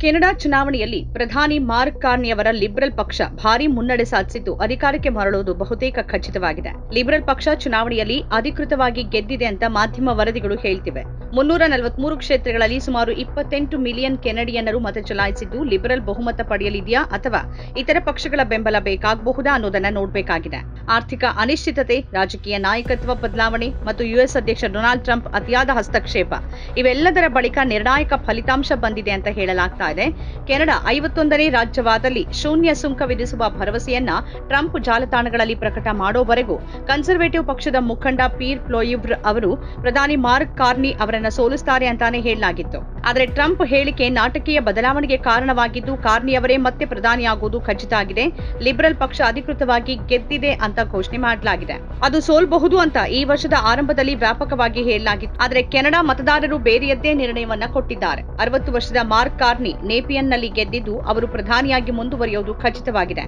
Canada ಚುನಾವಣೆಯಲ್ಲಿ ಪ್ರಧಾನಿ mark Carney ಅವರ ಲಿಬರಲ್ ಪಕ್ಷ ಭಾರೀ ಮುನ್ನಡೆ ಸಾಧಿಸಿದ್ದು ಅಧಿಕಾರಕ್ಕೆ ಮರಳುವುದು ಬಹುತೇಕ ಖಚಿತವಾಗಿದೆ. ಲಿಬರಲ್ ಪಕ್ಷ ಚುನಾವಣೆಯಲ್ಲಿ ಅಧಿಕೃತವಾಗಿ ಗೆದ್ದಿದೆ ಅಂತ ಮಾಧ್ಯಮ ವರದಿಗಳು ಹೇಳ್ತಿವೆ. ಮುನ್ನೂರ ನಲವತ್ಮೂರು ಕ್ಷೇತ್ರಗಳಲ್ಲಿ ಸುಮಾರು ಇಪ್ಪತ್ತೆಂಟು ಮಿಲಿಯನ್ ಕೆನಡಿಯನ್ನರು ಮತ ಚಲಾಯಿಸಿದ್ದು ಲಿಬರಲ್ ಬಹುಮತ ಪಡೆಯಲಿದೆಯಾ ಅಥವಾ ಇತರ ಪಕ್ಷಗಳ ಬೆಂಬಲ ಬೇಕಾಗಬಹುದಾ ಅನ್ನೋದನ್ನ ನೋಡಬೇಕಾಗಿದೆ. ಆರ್ಥಿಕ ಅನಿಶ್ಚಿತತೆ, ರಾಜಕೀಯ ನಾಯಕತ್ವ ಬದಲಾವಣೆ ಮತ್ತು ಯುಎಸ್ ಅಧ್ಯಕ್ಷ ಡೊನಾಲ್ಡ್ ಟ್ರಂಪ್ ಅತಿಯಾದ ಹಸ್ತಕ್ಷೇಪ ಇವೆಲ್ಲದರ ಬಳಿಕ ನಿರ್ಣಾಯಕ ಫಲಿತಾಂಶ ಬಂದಿದೆ ಅಂತ ಹೇಳಲಾಗ್ತಾ ಇದೆ. ಕೆನಡಾ ಐವತ್ತೊಂದನೇ ರಾಜ್ಯವಾದಲ್ಲಿ ಶೂನ್ಯ ಸುಂಕ ವಿಧಿಸುವ ಭರವಸೆಯನ್ನ ಟ್ರಂಪ್ ಜಾಲತಾಣಗಳಲ್ಲಿ ಪ್ರಕಟ ಮಾಡೋವರೆಗೂ ಕನ್ಸರ್ವೇಟಿವ್ ಪಕ್ಷದ ಮುಖಂಡ ಪೀರ್ ಪ್ಲೋಯಿವ್ರ್ ಅವರು ಪ್ರಧಾನಿ ಮಾರ್ಕ್ ಕಾರ್ನಿ ಅವರನ್ನ ಸೋಲಿಸ್ತಾರೆ ಅಂತಾನೆ ಹೇಳಲಾಗಿತ್ತು. ಆದರೆ ಟ್ರಂಪ್ ಹೇಳಿಕೆ ನಾಟಕೀಯ ಬದಲಾವಣೆಗೆ ಕಾರಣವಾಗಿದ್ದು ಕಾರ್ನಿ ಅವರೇ ಮತ್ತೆ ಪ್ರಧಾನಿಯಾಗುವುದು ಖಚಿತ ಆಗಿದೆ. ಲಿಬರಲ್ ಪಕ್ಷ ಅಧಿಕೃತವಾಗಿ ಗೆದ್ದಿದೆ ಅಂತ ಘೋಷಣೆ ಮಾಡಲಾಗಿದೆ. ಅದು ಸೋಲ್ಬಹುದು ಅಂತ ಈ ವರ್ಷದ ಆರಂಭದಲ್ಲಿ ವ್ಯಾಪಕವಾಗಿ ಹೇಳಲಾಗಿತ್ತು. ಆದರೆ ಕೆನಡಾ ಮತದಾರರು ಬೇರೆಯದ್ದೇ ನಿರ್ಣಯವನ್ನ ಕೊಟ್ಟಿದ್ದಾರೆ. ಅರವತ್ತು ವರ್ಷದ ಮಾರ್ಕ್ ಕಾರ್ನಿ ನೇಪಿಯನ್ನಲ್ಲಿ ಗೆದ್ದಿದ್ದು ಅವರು ಪ್ರಧಾನಿಯಾಗಿ ಮುಂದುವರಿಯುವುದು ಖಚಿತವಾಗಿದೆ.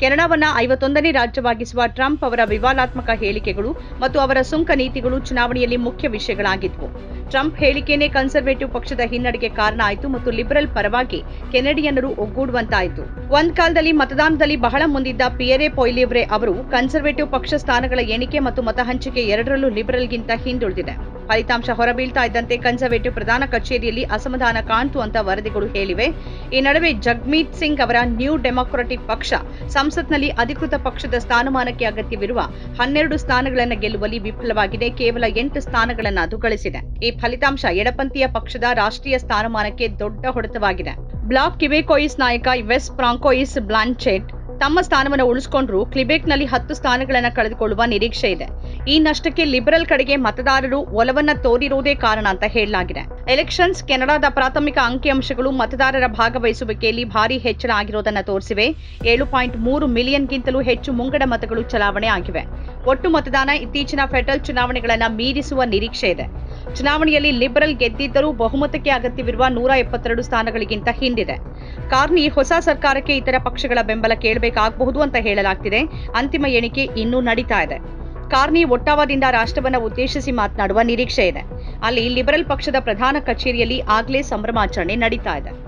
ಕೆನಡಾವನ್ನ ಐವತ್ತೊಂದನೇ ರಾಜ್ಯವಾಗಿಸುವ ಟ್ರಂಪ್ ಅವರ ವಿವಾದಾತ್ಮಕ ಹೇಳಿಕೆಗಳು ಮತ್ತು ಅವರ ಸುಂಕ ನೀತಿಗಳು ಚುನಾವಣೆಯಲ್ಲಿ ಮುಖ್ಯ ವಿಷಯಗಳಾಗಿದ್ವು. ಟ್ರಂಪ್ ಹೇಳಿಕೆನೇ ಕನ್ಸರ್ವೇಟಿವ್ ಪಕ್ಷದ ಹಿನ್ನಡೆಗೆ ಕಾರಣ ಆಯಿತು ಮತ್ತು ಲಿಬರಲ್ ಪರವಾಗಿ ಕೆನಡಿಯನ್ನರು ಒಗ್ಗೂಡುವಂತಾಯಿತು. ಒಂದ್ ಕಾಲದಲ್ಲಿ ಮತದಾನದಲ್ಲಿ ಬಹಳ ಮುಂದಿದ್ದ ಪಿಯರೆ ಪೊಯ್ಲಿವ್ರೆ ಅವರು ಕನ್ಸರ್ವೇಟಿವ್ ಪಕ್ಷ ಸ್ಥಾನಗಳ ಎಣಿಕೆ ಮತ್ತು ಮತ ಹಂಚಿಕೆ ಎರಡರಲ್ಲೂ ಲಿಬರಲ್ಗಿಂತ ಹಿಂದುಳಿದಿದೆ. ಫಲಿತಾಂಶ ಹೊರಬೀಳ್ತಾ ಇದ್ದಂತೆ ಕನ್ಸರ್ವೇಟಿವ್ ಪ್ರಧಾನ ಕಚೇರಿಯಲ್ಲಿ ಅಸಮಾಧಾನ ಕಾಣ್ತು ಅಂತ ವರದಿಗಳು ಹೇಳಿವೆ. ಈ ನಡುವೆ ಜಗ್ಮೀತ್ ಸಿಂಗ್ ಅವರ ನ್ಯೂ ಡೆಮಾಕ್ರಟಿಕ್ ಪಕ್ಷ ಸಂಸತ್ನಲ್ಲಿ ಅಧಿಕೃತ ಪಕ್ಷದ ಸ್ಥಾನಮಾನಕ್ಕೆ ಅಗತ್ಯವಿರುವ ಹನ್ನೆರಡು ಸ್ಥಾನಗಳನ್ನು ಗೆಲ್ಲುವಲ್ಲಿ ವಿಫಲವಾಗಿದೆ. ಕೇವಲ ಎಂಟು ಸ್ಥಾನಗಳನ್ನು ಅದು ಗಳಿಸಿದೆ. ಈ ಫಲಿತಾಂಶ ಎಡಪಂಥೀಯ ಪಕ್ಷದ ರಾಷ್ಟ್ರೀಯ ಸ್ಥಾನಮಾನಕ್ಕೆ ದೊಡ್ಡ ಹೊಡೆತವಾಗಿದೆ. ಬ್ಲಾಕ್ ಕಿಬೇಕೋಯಿಸ್ ನಾಯಕ ವೆಸ್ ಫ್ರಾಂಕೋಯಿಸ್ ಬ್ಲಾಂಚೆಟ್ ತಮ್ಮ ಸ್ಥಾನವನ್ನು ಉಳಿಸಿಕೊಂಡ್ರು ಕ್ಲಿಬೆಕ್ನಲ್ಲಿ ಹತ್ತು ಸ್ಥಾನಗಳನ್ನು ಕಳೆದುಕೊಳ್ಳುವ ನಿರೀಕ್ಷೆ ಇದೆ. ಈ ನಷ್ಟಕ್ಕೆ ಲಿಬರಲ್ ಕಡೆಗೆ ಮತದಾರರು ಒಲವನ್ನ ತೋರಿರುವುದೇ ಕಾರಣ ಅಂತ ಹೇಳಲಾಗಿದೆ. ಎಲೆಕ್ಷನ್ಸ್ ಕೆನಡಾದ ಪ್ರಾಥಮಿಕ ಅಂಕಿಅಂಶಗಳು ಮತದಾರರ ಭಾಗವಹಿಸುವಿಕೆಯಲ್ಲಿ ಭಾರಿ ಹೆಚ್ಚಳ ಆಗಿರೋದನ್ನ ತೋರಿಸಿವೆ. ಏಳು ಪಾಯಿಂಟ್ ಮೂರು ಮಿಲಿಯನ್ಗಿಂತಲೂ ಹೆಚ್ಚು ಮುಂಗಡ ಮತಗಳು ಚಲಾವಣೆ ಆಗಿವೆ. ಒಟ್ಟು ಮತದಾನ ಇತ್ತೀಚಿನ ಫೆಡರಲ್ ಚುನಾವಣೆಗಳನ್ನು ಮೀರಿಸುವ ನಿರೀಕ್ಷೆ ಇದೆ. ಚುನಾವಣೆಯಲ್ಲಿ ಲಿಬರಲ್ ಗೆದ್ದಿದ್ದರೂ ಬಹುಮತಕ್ಕೆ ಅಗತ್ಯವಿರುವ ನೂರ ಎಪ್ಪತ್ತೆರಡು ಸ್ಥಾನಗಳಿಗಿಂತ ಹಿಂದಿದೆ. ಕಾರ್ನಿ ಹೊಸ ಸರ್ಕಾರಕ್ಕೆ ಇತರ ಪಕ್ಷಗಳ ಬೆಂಬಲ ಕೇಳಬೇಕಾಗಬಹುದು ಅಂತ ಹೇಳಲಾಗ್ತಿದೆ. ಅಂತಿಮ ಎಣಿಕೆ ಇನ್ನೂ ನಡೀತಾ ಇದೆ. ಕಾರ್ನಿ ಒಟ್ಟಾವಾದಿಂದ ರಾಷ್ಟ್ರವನ್ನ ಉದ್ದೇಶಿಸಿ ಮಾತನಾಡುವ ನಿರೀಕ್ಷೆ ಇದೆ. ಅಲ್ಲಿ ಲಿಬರಲ್ ಪಕ್ಷದ ಪ್ರಧಾನ ಕಚೇರಿಯಲ್ಲಿ ಆಗ್ಲೇ ಸಂಭ್ರಮಾಚರಣೆ ನಡೀತಾ ಇದೆ.